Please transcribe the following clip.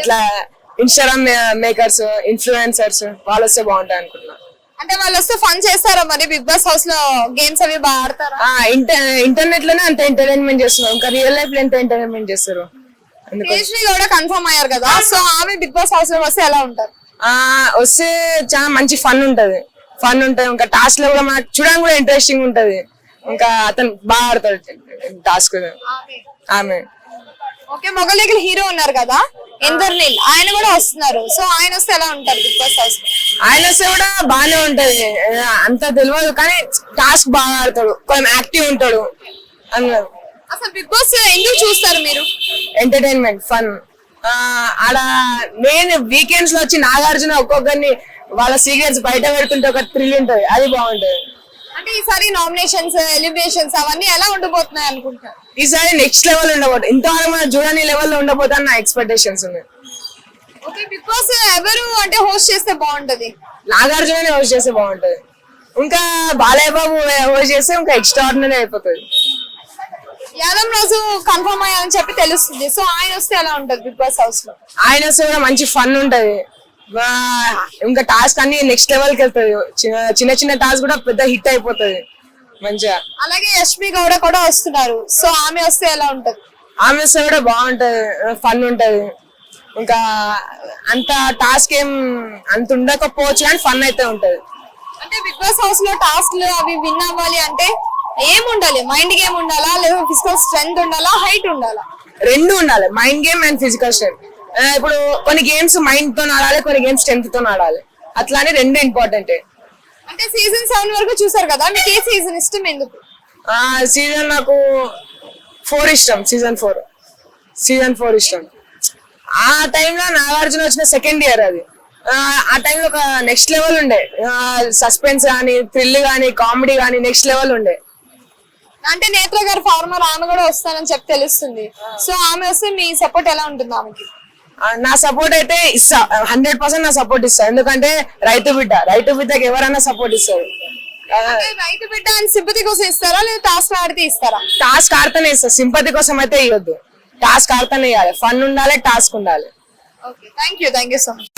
ఇట్లా Instagram makers influencers వాళ్ళు వస్తే బాగుంటాయి అనుకుంటున్నా అంటే వాళ్ళు వస్తే ఫన్ చేస్తారా మరి? బిగ్ బాస్ హౌస్లో గేమ్స్ అవి బాగా ఆడతారా? ఆ ఇంటర్నెట్లోనే అంత ఎంటర్టైన్మెంట్ చేస్తున్నారు. ఇంకా రియల్ లైఫ్లో ఎంత ఎంటర్టైన్మెంట్ చేస్తారు? అందుకు తేజస్వి కూడా కన్ఫర్మ్ అయ్యారు కదా? సో ఆమె బిగ్ బాస్ హౌస్లో వస్తే ఎలా ఉంటారు? ఆ వస్తే చాలా మంచి ఫన్ ఉంటది. ఫన్ ఉంటది. ఇంకా టాస్క్లో కూడా మనకు చూడడానికి కూడా ఇంట్రెస్టింగ్ ఉంటది. ఇంకా అతను బాగా ఆడతాడు. టాస్క్ ఆమె. ఓకే మొగలికి హీరో ఉన్నారు కదా? ఇందర్నీల్ ఆయన కూడా వస్తున్నారు. సో ఆయన వస్తే ఎలా ఉంటారు బిగ్ బాస్ హౌస్ ఆయన వస్తే కూడా బాగానే ఉంటది. అంత తెలియదు కానీ టాస్క్ బాగా ఆడతాడు. కొంచెం యాక్టివ్ ఉంటాడు. అన్నారు. అసలు బిగ్ బాస్ ఎందుకు చూస్తారు మీరు? Entertainment fun. ఆడ నేను వీకెండ్స్లో వచ్చి నాగార్జున ఒక్కొక్కరిని వాళ్ళ సీక్రెట్స్ బయట పెడుతుంటే ఒక థ్రిల్ ఉంటది. అది బాగుంటది. అంటే ఈసారి నామినేషన్స్ ఎలిమినేషన్స్ అవన్నీ ఎలా ఉండబోతున్నాయి అనుకుంటున్నారు ఈసారి నెక్స్ట్ లెవెల్ ఉండబోతుంది ఇంతవరకు మనం చూడని లెవెల్లో ఉండబోతా నా ఎక్స్పెక్టేషన్స్ ఉన్నాయి. ఓకే బిగ్ బాస్ ఎవరు అంటే హోస్ట్ చేస్తే బాగుంటది? నాగార్జున హోస్ట్ చేస్తే బాగుంటది. ఇంకా బాలయ్య బాబు హోస్ట్ చేస్తే ఇంకా ఎక్స్ట్రాడినరీ అయిపోతుంది. యాదవ్ రాజు కన్ఫర్మ్ అయ్యాలని చెప్పి తెలుస్తుంది. సో ఆయన వస్తే ఎలా ఉంటది బిగ్ బాస్ హౌస్లో ఆయన వస్తే కూడా మంచి ఫన్ ఉంటది. ఇంకా టాస్క్ అన్ని నెక్స్ట్ లెవెల్కి వెళ్తుంది చిన్న చిన్న టాస్క్ కూడా పెద్ద హిట్ అయిపోతుంది మంచిగా. అలాగే యష్మి గౌడ కూడా వస్తున్నారు. సో ఆమె వస్తే ఎలా ఉంటది? ఆమె వస్తే కూడా బాగుంటది ఫన్ ఉంటది. ఇంకా అంత టాస్క్ ఏం అంత ఉండకపోవచ్చు కానీ ఫన్ అయితే ఉంటది. అంటే బిగ్ బాస్ హౌస్లో టాస్క్లు అవి విన్ అవ్వాలి అంటే ఏం ఉండాలి? మైండ్ గేమ్ ఉండాలా? లేదా ఫిజికల్ స్ట్రెంగ్త్ ఉండాలా? హైట్ ఉండాలా? రెండు ఉండాలి. Mind game and physical strength ఇప్పుడు కొన్ని గేమ్స్ మైండ్తో ఆడాలి కొన్ని గేమ్స్ స్ట్రెంత్తో ఆడాలి. అట్లానే రెండు ఇంపార్టెంట్ అంటే సీజన్ సెవెన్ వరకు చూసారు కదా మీకు ఏ సీజన్ ఇష్టం ఎందుకు? ఆ సీజన్ నాకు ఫోర్ ఇష్టం సీజన్ ఫోర్ సీజన్ ఫోర్ ఇష్టం. ఆ టైంలో నాగార్జున వచ్చిన సెకండ్ ఇయర్ అది. ఆ, టైంలో ఒక నెక్స్ట్ లెవెల్ ఉండే. సస్పెన్స్ కానీ థ్రిల్ కానీ కామెడీ కానీ నెక్స్ట్ లెవెల్ ఉండే. అంటే నేత్ర గారు ఫార్మర్ ఆమె కూడా వస్తానని చెప్పి తెలుస్తుంది. సో ఆమె వస్తే మీ సపోర్ట్ ఎలా ఉంటుంది ఆమెకి? నా సపోర్ట్ అయితే ఇస్తా. హండ్రెడ్ పర్సెంట్ నా సపోర్ట్ ఇస్తా. ఎందుకంటే రైతు బిడ్డ. రైతు బిడ్డకి ఎవరైనా సపోర్ట్ ఇస్తారు. రైతు బిడ్డ అని సింపతి కోసం ఇస్తారా? లేదా టాస్క్ ఆడితే ఇస్తారా? టాస్క్ ఆడుతూనే ఇస్తా సింపతి కోసం అయితే ఇవ్వద్దు టాస్క్ ఆడుతూనే ఇవ్వాలి ఫన్ ఉండాలి టాస్క్ ఉండాలి. Okay thank you thank you so much